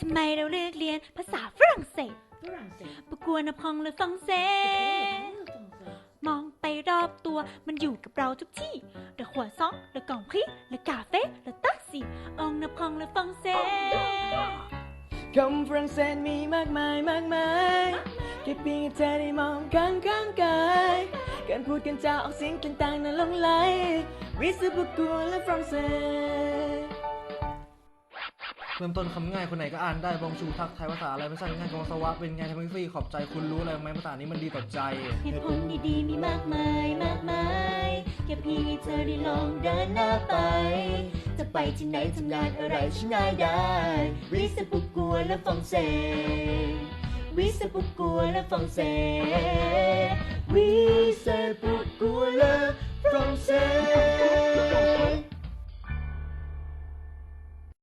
ทำไมเราเลือกเรียนภาษาฝรั่งเศสฝรั่งเศสปะกัวนะพองและฟองเศสมองไปรอบตัวมันอยู่กับเราทุกที่เดอะหัวซองเดอะกล่องพริเดอะกาเฟ่เดอะตักซี่องนะพองและฟองเศสคำฝรั่งเศสมีมากมายมากมายแค่เพียงแค่เธอได้มองข้างข้างกายการพูดกันจาออกเสียงต่างๆนั้นหลงไหลวิสบุกัวและฝรั่งเศส เริ่มต้นคำง่ายคนไหนก็อ่านได้บองชูทักไทยภาษาอะไรภาษาง่ายกองสวะเป็นไงทำไมซี่ขอบใจคุณรู้อะไรไหมภาษานี้มันดีต่อใจ เหตุผลดีๆมีมากมายมากมายแค่เพียงให้เธอได้ลองเดินหน้าไป จะไปที่ไหนทำงานอะไรฉันง่ายได้ วิสปุกัวและฟองเซวิสปุกัวและฟองเซวิสปุกัวและฟองเซ